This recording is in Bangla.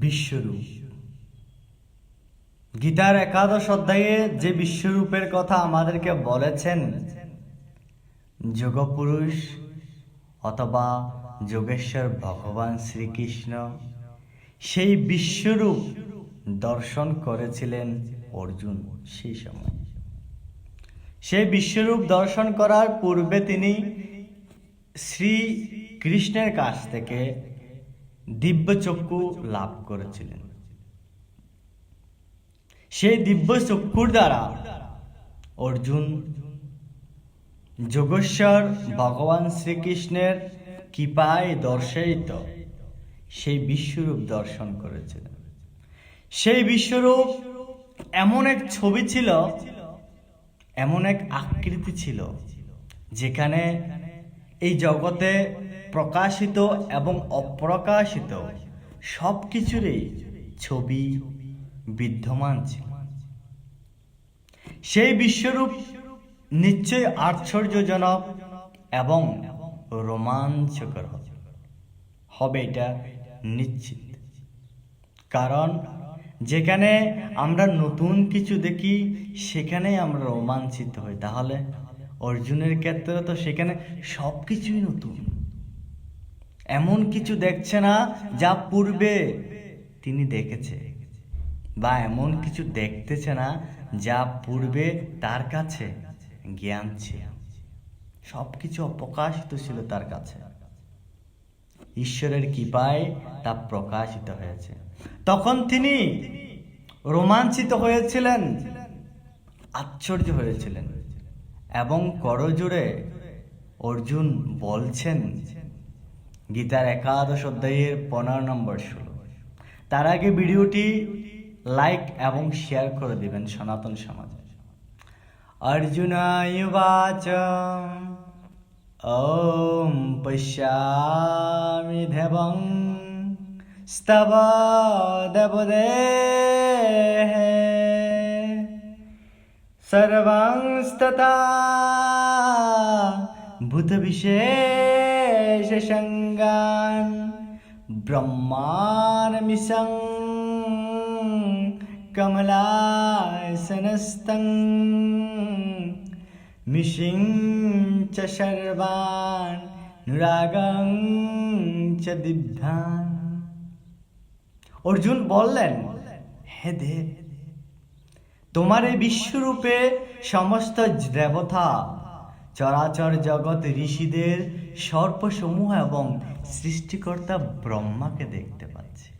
বিশ্বরূপ। গীতার একাদশ অধ্যায়ে যে বিশ্বরূপের কথা আমাদেরকে বলেছেন, যোগপুরুষ অথবা যোগেশ্বর ভগবান শ্রীকৃষ্ণ, সেই বিশ্বরূপ দর্শন করেছিলেন অর্জুন সেই সময়। সেই বিশ্বরূপ দর্শন করার পূর্বে তিনি শ্রীকৃষ্ণের কাছ থেকে দিব্য চক্ষু লাভ করেছিলেন। সেই দিব্য চক্ষুর দ্বারা অর্জুন, যোগেশ্বর, ভগবান শ্রীকৃষ্ণের কৃপায় দর্শিত সেই বিশ্বরূপ দর্শন করেছিলেন। সেই বিশ্বরূপ এমন এক ছবি ছিল, এমন এক আকৃতি ছিল, যেখানে এই জগতে প্রকাশিত এবং অপ্রকাশিত সব কিছুরই ছবি বিদ্যমান ছিল। সেই বিশ্বরূপ নিশ্চয় আশ্চর্যজনক এবং রোমাঞ্চকর হবে। এটা নিশ্চিত। কারণ যেখানে আমরা নতুন কিছু দেখি সেখানে আমরা রোমাঞ্চিত হই। তাহলে অর্জুনের ক্ষেত্রে তো সেখানে সব কিছুই নতুন। এমন কিছু দেখছে না যা পূর্বে তিনি দেখেছে, বা এমন কিছু দেখতেছে না যা পূর্বে তার কাছে জ্ঞান ছিল। সব কিছু অপ্রকাশিত ছিল তার কাছে। ঈশ্বরের কৃপায় তা প্রকাশিত হয়েছে। তখন তিনি রোমাঞ্চিত হয়েছিলেন, আশ্চর্য হয়েছিলেন এবং করজোড়ে অর্জুন বলছেন গীতার একাদশ অধ্যায়ের পনেরো নম্বর শ্লোক। তার আগে ভিডিওটি লাইক এবং শেয়ার করে দেবেন সনাতন সমাজে। অর্জুনায়ুবাচ ওম পশ্যামি দেবং স্তব দেবদে সর্বাংস্ততা ভূত বিশেষ भूतविशेषसङ्गान् ब्रह्माणमिशं कमलासनस्तम् মিশিং চ সর্বান নুরাগং চ দিব্যান অর্জুন বললেন হে দেব তোমার এই বিশ্বরূপে সমস্ত দেবতা চরাচর জগৎ ঋষিদের সর্পসমূহ এবং সৃষ্টিকর্তা ব্রহ্মাকে দেখতে পাচ্ছি।